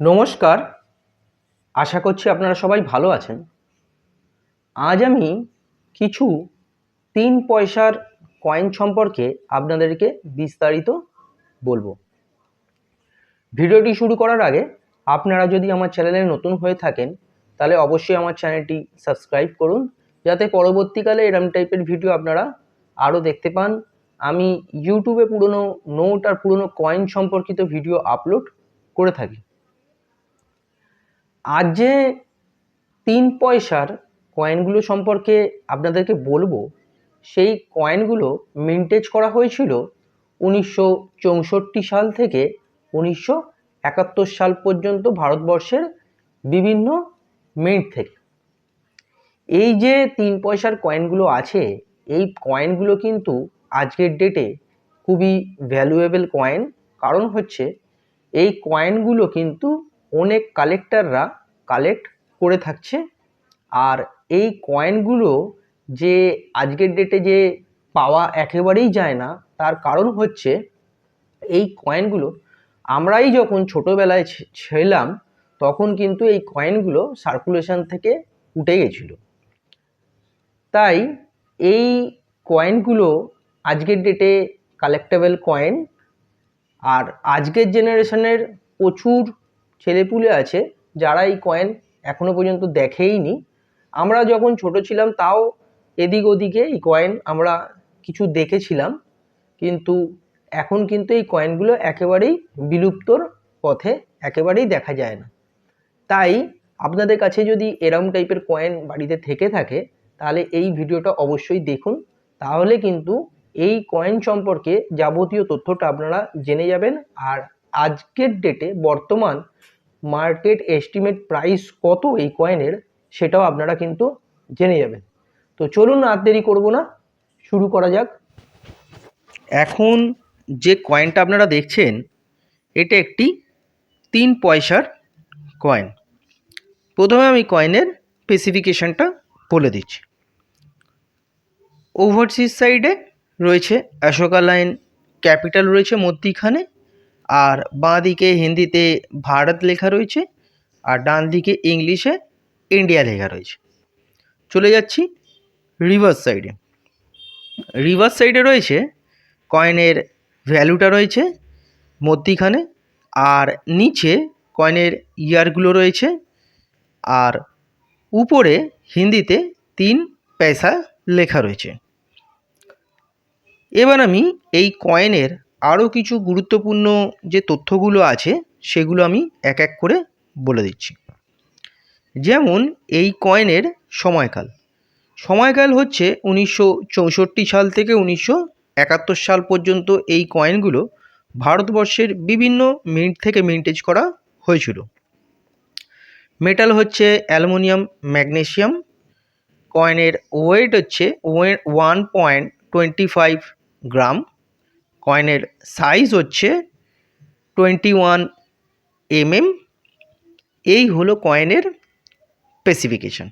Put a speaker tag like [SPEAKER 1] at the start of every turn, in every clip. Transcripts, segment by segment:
[SPEAKER 1] নমস্কার। আশা করছি আপনারা সবাই ভালো আছেন। আজ আমি কিছু তিন পয়সার কয়েন সম্পর্কে আপনাদেরকে বিস্তারিত বলব। ভিডিওটি শুরু করার আগে আপনারা যদি আমার চ্যানেলে নতুন হয়ে থাকেন, তাহলে অবশ্যই আমার চ্যানেলটি সাবস্ক্রাইব করুন, যাতে পরবর্তীকালে এরম টাইপের ভিডিও আপনারা আরও দেখতে পান। আমি ইউটিউবে পুরনো নোট আর পুরনো কয়েন সম্পর্কিত ভিডিও আপলোড করে থাকি। আজ যে তিন পয়সার কয়েনগুলো সম্পর্কে আপনাদেরকে বলব, সেই কয়েনগুলো মিন্টেজ করা হয়েছিল উনিশশো চৌষট্টি সাল থেকে উনিশশো একাত্তর সাল পর্যন্ত ভারতবর্ষের বিভিন্ন মিন্ট থেকে। এই যে তিন পয়সার কয়েনগুলো আছে, এই কয়েনগুলো কিন্তু আজকের ডেটে খুবই ভ্যালুয়েবল কয়েন কারণ হচ্ছে, এই কয়েনগুলো কিন্তু অনেক কালেক্টররা কালেক্ট করে থাকছে। আর এই কয়েনগুলো যে আজকের ডেটে যে পাওয়া একেবারেই যায় না, তার কারণ হচ্ছে এই কয়েনগুলো আমরাই যখন ছোটোবেলায় ছিলাম, তখন কিন্তু এই কয়েনগুলো সার্কুলেশন থেকে উঠে গেছিল। তাই এই কয়েনগুলো আজকের ডেটে কালেক্টেবল কয়েন আর আজকের জেনারেশনের প্রচুর ছেলেপুলে আছে, যারা এই কয়েন এখনও পর্যন্ত দেখেইনি। আমরা যখন ছোট ছিলাম, তাও এদিক ওদিকে এই কয়েন আমরা কিছু দেখেছিলাম। কিন্তু এখন কিন্তু এই কয়েনগুলো একেবারেই বিলুপ্তর পথে একেবারেই দেখা যায় না। তাই আপনাদের কাছে যদি এরম টাইপের কয়েন বাড়িতে থেকে থাকে, তাহলে এই ভিডিওটা অবশ্যই দেখুন। তাহলে কিন্তু এই কয়েন সম্পর্কে যাবতীয় তথ্যটা আপনারা জেনে যাবেন। আর আজকের ডেটে বর্তমান মার্কেট এস্টিমেট প্রাইস কত এই কয়েনের সেটাও আপনারা কিন্তু জেনে যাবেন। তো চলুন আর দেরি করব না, শুরু করা যাক। এখন যে কয়েনটা আপনারা দেখছেন, এটা একটি তিন পয়সার কয়েন প্রথমে আমি কয়েনের স্পেসিফিকেশনটা বলে দিচ্ছি। ওভারসিজ সাইডে রয়েছে অশোকা লাইন ক্যাপিটাল রয়েছে মধ্যিখানে। আর বাঁ দিকে হিন্দিতে ভারত লেখা রয়েছে আর ডান দিকে ইংলিশে ইন্ডিয়া লেখা রয়েছে। চলে যাচ্ছি রিভার্স সাইডে। রিভার্স সাইডে রয়েছে কয়েনের ভ্যালুটা রয়েছে মধ্যিখানে আর নিচে কয়েনের ইয়ারগুলো রয়েছে আর উপরে হিন্দিতে তিন পয়সা লেখা রয়েছে। এবার আমি এই কয়েনের আরও কিছু গুরুত্বপূর্ণ যে তথ্যগুলো আছে, সেগুলো আমি এক এক করে বলে দিচ্ছি। যেমন, এই কয়েনের সময়কাল। সময়কাল হচ্ছে উনিশশো চৌষট্টি সাল থেকে উনিশশো একাত্তর সাল পর্যন্ত এই কয়েনগুলো ভারতবর্ষের বিভিন্ন মিন্ট থেকে মিন্টেজ করা হয়েছিল। মেটাল হচ্ছে অ্যালুমিনিয়াম, ম্যাগনেসিয়াম। কয়েনের ওয়েট হচ্ছে one point twenty five gram. কয়েনের সাইজ হচ্ছে টোয়েন্টি ওয়ান এমএম এই হলো কয়েনের স্পেসিফিকেশন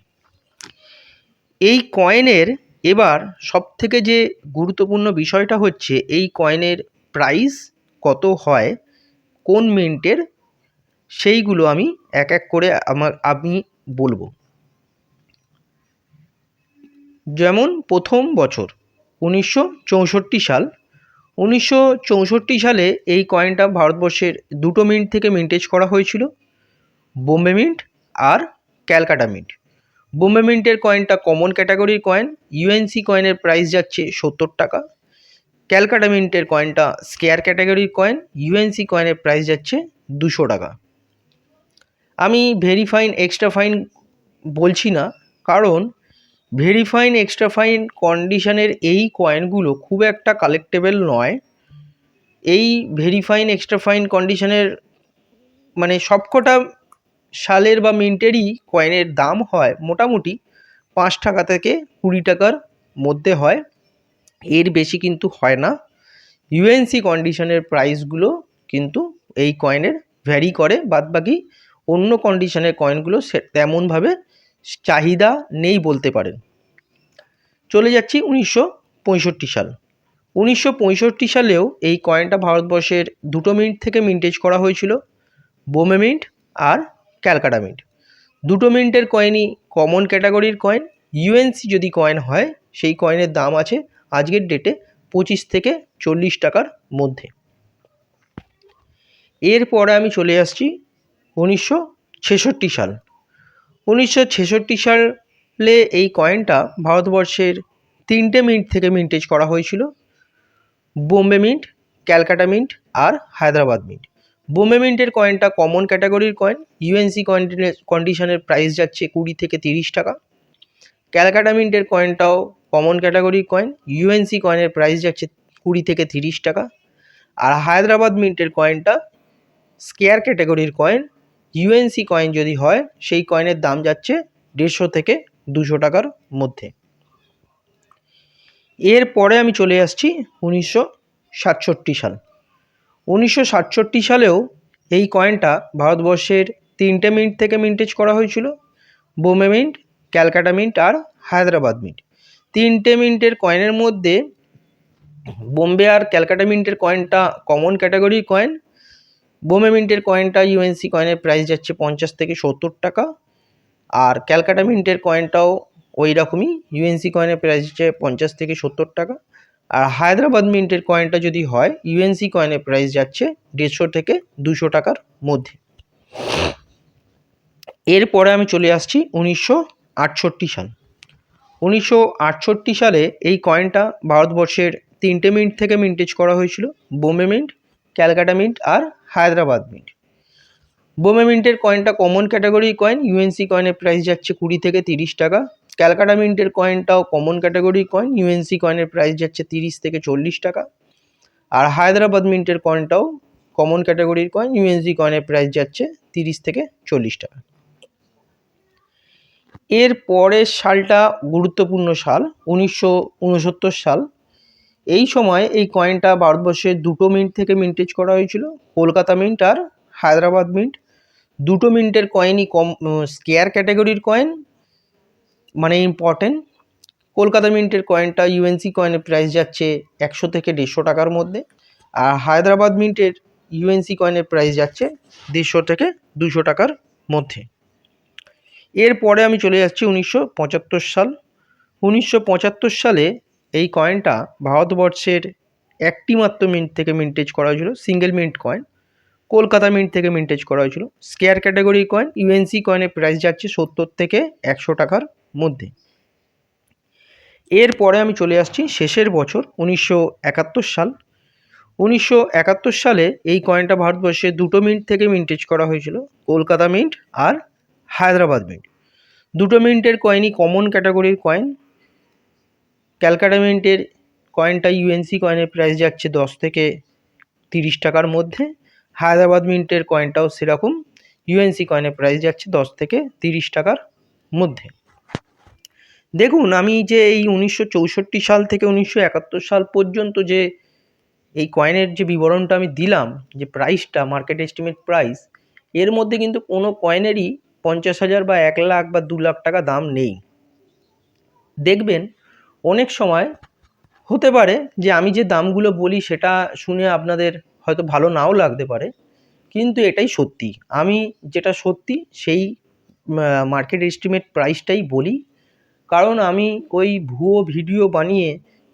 [SPEAKER 1] এই কয়েনের এবার সবথেকে যে গুরুত্বপূর্ণ বিষয়টা হচ্ছে এই কয়েনের প্রাইস কত হয়, কোন মিন্টের সেইগুলো আমি এক এক করে আমার, আমি বলব। যেমন প্রথম বছর, উনিশশো চৌষট্টি সাল উনিশশো চৌষট্টি সালে এই কয়েনটা ভারতবর্ষের দুটো মিন্ট থেকে মিন্টেজ করা হয়েছিল, বোম্বে মিন্ট আর ক্যালকাটা মিন্ট বোম্বে মিন্টের কয়েনটা কমন ক্যাটাগরির কয়েন ইউএনসি কয়েনের প্রাইস যাচ্ছে সত্তর টাকা। ক্যালকাটা মিন্টের কয়েনটা স্কেয়ার ক্যাটাগরির কয়েন ইউএনসি কয়েনের প্রাইস যাচ্ছে দুশো টাকা। আমি ভেরি ফাইন এক্সট্রা ফাইন বলছি না, কারণ ভেরি ফাইন এক্সট্রা ফাইন কন্ডিশনের এই কয়েনগুলো খুব একটা কালেক্টেবল নয়। এই ভেরিফাইন এক্সট্রা ফাইন কন্ডিশনের মানে সবকটা সালের বা মিন্টেরই কয়েনের দাম হয় মোটামুটি পাঁচ টাকা থেকে কুড়ি টাকার মধ্যে হয়। এর বেশি কিন্তু হয় না। ইউএনসি কন্ডিশনের প্রাইসগুলো কিন্তু এই কয়েনের ভ্যারি করে, বাদবাকি অন্য কন্ডিশনের কয়েনগুলো সে তেমনভাবে চাহিদা নেই বলতে পারেন। চলে যাচ্ছি উনিশশো পঁয়ষট্টি সাল। উনিশশো পঁয়ষট্টি সালেও এই কয়েনটা ভারতবর্ষের দুটো মিনিট থেকে মিন্টেজ করা হয়েছিল, বোমে মিন্ট আর ক্যালকাটা মিন্ট দুটো মিন্টের কয়েনই কমন ক্যাটাগরির কয়েন ইউএনসি যদি কয়েন হয়, সেই কয়েনের দাম আছে আজকের ডেটে পঁচিশ থেকে চল্লিশ টাকার মধ্যে। এরপরে আমি চলে আসছি উনিশশো ছেষট্টি সাল। উনিশশো ছেষট্টি সালে এই কয়েনটা ভারতবর্ষের তিনটে মিন্ট থেকে মিন্টেজ করা হয়েছিল। বোম্বে মিন্ট ক্যালকাটা মিন্ট আর হায়দ্রাবাদ মিন্ট বোম্বে মিন্টের কয়েনটা কমন ক্যাটাগরির কয়েন ইউএনসি কন্ডিশনের প্রাইস যাচ্ছে কুড়ি থেকে তিরিশ টাকা। ক্যালকাটা মিন্টের কয়েনটাও কমন ক্যাটাগরির কয়েন ইউএনসি কয়েনের প্রাইস যাচ্ছে কুড়ি থেকে তিরিশ টাকা। আর হায়দ্রাবাদ মিন্টের কয়েনটা স্কেয়ার ক্যাটাগরির কয়েন ইউএনসি কয়েন যদি হয়, সেই কয়েনের দাম যাচ্ছে দেড়শো থেকে দুশো টাকার মধ্যে। এরপরে আমি চলে আসছি উনিশশো সাতষট্টি সাল। উনিশশো সাতষট্টি সালেও এই কয়েনটা ভারতবর্ষের তিনটে মিন্ট থেকে মিন্টেজ করা হয়েছিল। বোম্বে মিন্ট ক্যালকাটা মিন্ট আর হায়দ্রাবাদ মিন্ট তিনটে মিন্টের কয়েনের মধ্যে বোম্বে আর ক্যালকাটা মিন্টের কয়েনটা কমন ক্যাটাগরির কয়েন বোম্বে মিন্টের কয়েনটা ইউএনসি কয়েনের প্রাইস যাচ্ছে পঞ্চাশ থেকে সত্তর টাকা। আর ক্যালকাটা মিন্টের কয়েনটাও ওই রকমই ইউএনসি কয়েনের প্রাইস যাচ্ছে পঞ্চাশ থেকে সত্তর টাকা। আর হায়দ্রাবাদ মিন্টের কয়েনটা যদি হয় ইউএনসি কয়েনের প্রাইস যাচ্ছে দেড়শো থেকে দুশো টাকার মধ্যে। এরপরে আমি চলে আসছি উনিশশো আটষট্টি সাল। উনিশশো আটষট্টি সালে এই কয়েনটা ভারতবর্ষের তিনটে মিন্ট থেকে মিন্টেজ করা হয়েছিল, বোম্বে মিন্ট, ক্যালকাটা মিন্ট আর হায়দ্রাবাদ মিন্ট। বোমে মিন্টের কয়েনটা কমন ক্যাটাগরি কয়েন ইউএনসি কয়েনের প্রাইস যাচ্ছে কুড়ি থেকে তিরিশ টাকা। ক্যালকাটা মিন্টের কয়েনটাও কমন ক্যাটাগরি কয়েন ইউএনসি কয়েনের প্রাইস যাচ্ছে তিরিশ থেকে চল্লিশ টাকা। আর হায়দ্রাবাদ মিন্টের কয়েনটাও কমন ক্যাটাগরির কয়েন ইউএনসি কয়েনের প্রাইস যাচ্ছে তিরিশ থেকে চল্লিশ টাকা। এর পরের সালটা গুরুত্বপূর্ণ সাল, উনিশশো উনসত্তর সাল। এই সময় এই কয়েনটা ভারতবর্ষের দুটো মিন্ট থেকে মিন্টেজ করা হয়েছিল। কলকাতা মিন্ট আর হায়দ্রাবাদ মিন্ট দুটো মিন্টের কয়েনই কম স্কেয়ার ক্যাটাগরির কয়েন মানে ইম্পর্টেন্ট কলকাতা মিন্টের কয়েনটা ইউএনসি কয়েনের প্রাইস যাচ্ছে একশো থেকে দেড়শো টাকার মধ্যে। আর হায়দ্রাবাদ মিন্টের ইউএনসি কয়েনের প্রাইস যাচ্ছে দেড়শো থেকে দুশো টাকার মধ্যে। এরপরে আমি চলে যাচ্ছি উনিশশো পঁচাত্তর সাল। উনিশশো পঁচাত্তর সালে এই কয়েনটা ভারতবর্ষের একটি মাত্র মিন্ট থেকে মিন্টেজ করা হয়েছিল single mint coin Kolkata mint থেকে মিন্টেজ করা হয়েছিল। স্কেয়ার ক্যাটাগরি কয়েন ইউএনসি কয়েনের প্রাইস যাচ্ছে সত্তর থেকে একশো টাকার মধ্যে। এরপরে আমি চলে আসছি শেষের বছর, উনিশশো একাত্তর সাল। উনিশশো একাত্তর সালে এই কয়েনটা ভারতবর্ষে দুটো মিন্ট থেকে মিন্টেজ করা হয়েছিল, কলকাতা মিন্ট আর হায়দ্রাবাদ মিন্ট দুটো মিন্টের কয়েনই কমন ক্যাটাগরির কয়েন ক্যালকাটা মিন্টের কয়েনটা ইউএনসি কয়েনের প্রাইস যাচ্ছে দশ থেকে তিরিশ টাকার মধ্যে। হায়দ্রাবাদ মিন্টের কয়েনটাও সেরকম ইউএনসি কয়েনের প্রাইস যাচ্ছে দশ থেকে তিরিশ টাকার মধ্যে। দেখুন, আমি যে এই উনিশশো চৌষট্টি সাল থেকে উনিশশো একাত্তর সাল পর্যন্ত যে এই কয়েনের যে বিবরণটা আমি দিলাম, যে প্রাইসটা মার্কেট এস্টিমেট প্রাইস এর মধ্যে কিন্তু কোনো কয়েনেরই পঞ্চাশ হাজার বা এক লাখ বা দু লাখ টাকা দাম নেই। দেখবেন অনেক সময় হতে পারে যে আমি যে দামগুলো বলি সেটা শুনে আপনাদের হয়তো ভালো নাও লাগতে পারে, কিন্তু এটাই সত্যি। আমি যেটা সত্যি সেই মার্কেট এস্টিমেট প্রাইসটাই বলি। কারণ আমি ওই ভুয়ো ভিডিও বানিয়ে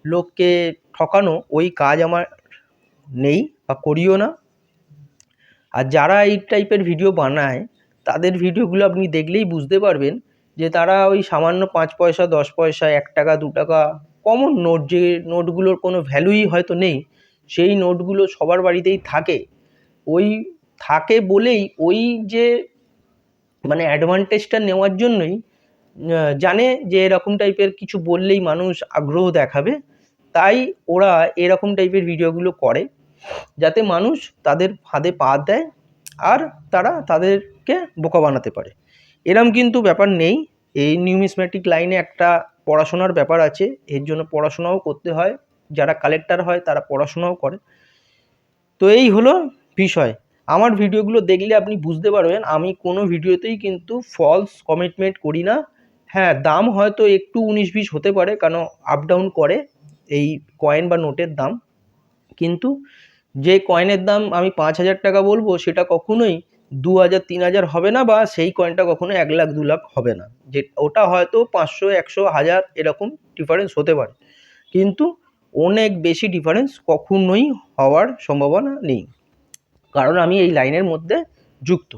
[SPEAKER 1] লোককে ঠকানো ওই কাজ আমার নেই বা করিও না। আর যারা এই টাইপের ভিডিও বানায়, তাদের ভিডিওগুলো আপনি দেখলেই বুঝতে পারবেন যে তারা ওই সামান্য পাঁচ পয়সা, দশ পয়সা, এক টাকা, দু টাকা কমন নোট যে নোটগুলোর কোনো ভ্যালুই হয়তো নেই, সেই নোটগুলো সবার বাড়িতেই থাকে। ওই থাকে বলেই ওই যে মানে অ্যাডভান্টেজটা নেওয়ার জন্যই জানে যে এরকম টাইপের কিছু বললেই মানুষ আগ্রহ দেখাবে। তাই ওরা এরকম টাইপের ভিডিওগুলো করে, যাতে মানুষ তাদের ফাঁদে পা দেয় আর তারা তাদেরকে বোকা বানাতে পারে। এরম কিন্তু ব্যাপার নেই। এই নিউমিসম্যাটিক লাইনে একটা পড়াশোনার ব্যাপার আছে। এর জন্য পড়াশোনাও করতে হয়। যারা কালেক্টর হয়, তারা পড়াশোনাও করে। তো এই হলো বিষয়। আমার ভিডিওগুলো দেখলে আপনি বুঝতে পারবেন, আমি কোনো ভিডিওতেই কিন্তু ফলস কমিটমেন্ট করি না। হ্যাঁ দাম হয়তো একটু উনিশ বিশ হতে পারে, কারণ আপ ডাউন করে এই কয়েন বা নোটের দাম। কিন্তু যে কয়েনের দাম আমি পাঁচ হাজার টাকা বলব, সেটা কখনোই দু হাজার তিন হাজার হবে না বা সেই কয়েনটা কখনো এক লাখ, দু লাখ হবে না। যে ওটা হয়তো পাঁচশো, একশো, হাজার এরকম ডিফারেন্স হতে পারে। কিন্তু অনেক বেশি ডিফারেন্স কখনোই হওয়ার সম্ভাবনা নেই। কারণ আমি এই লাইনের মধ্যে যুক্ত।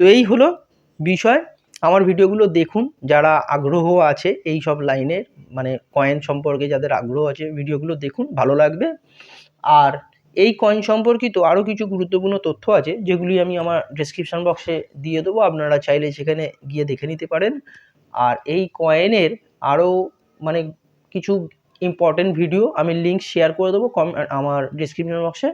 [SPEAKER 1] তো এই হলো বিষয়। আমার ভিডিওগুলো দেখুন, যারা আগ্রহ আছে এই সব লাইনের মানে কয়েন সম্পর্কে যাদের আগ্রহ আছে, ভিডিওগুলো দেখুন, ভালো লাগবে। আর এই কয়েন সম্পর্কিত আরও কিছু গুরুত্বপূর্ণ তথ্য আছে, যেগুলি আমি আমার ডেসক্রিপশন বক্সে দিয়ে দেবো। আপনারা চাইলে সেখানে গিয়ে দেখে নিতে পারেন। আর এই কয়েনের আরও মানে কিছু ইম্পর্টেন্ট ভিডিও আমি লিঙ্ক শেয়ার করে দেবো কম আমার ডিসক্রিপশন বক্সে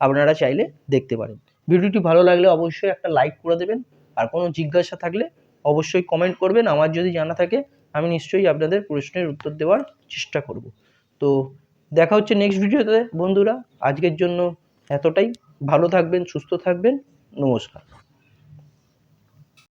[SPEAKER 1] আপনারা চাইলে দেখতে পারেন। ভিডিওটি ভালো লাগলে অবশ্যই একটা লাইক করে দেবেন। আর কোনো জিজ্ঞাসা থাকলে অবশ্যই কমেন্ট করবেন। আমার যদি জানা থাকে, আমি নিশ্চয়ই আপনাদের প্রশ্নের উত্তর দেওয়ার চেষ্টা করব। তো দেখা হচ্ছে নেক্সট ভিডিওতে। বন্ধুরা আজকের জন্য এতটাই। ভালো থাকবেন সুস্থ থাকবেন। নমস্কার।